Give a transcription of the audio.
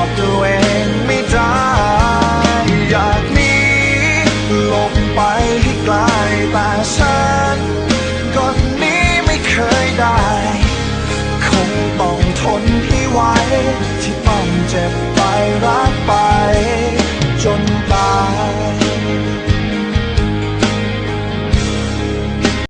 อบตัวเองไม่ได้อยากหนีหลบไปให้ไกลแต่ฉันก่อนนี้ไม่เคยได้ คงต้องทนให้ไหวที่ต้องเจ็บไปรักไป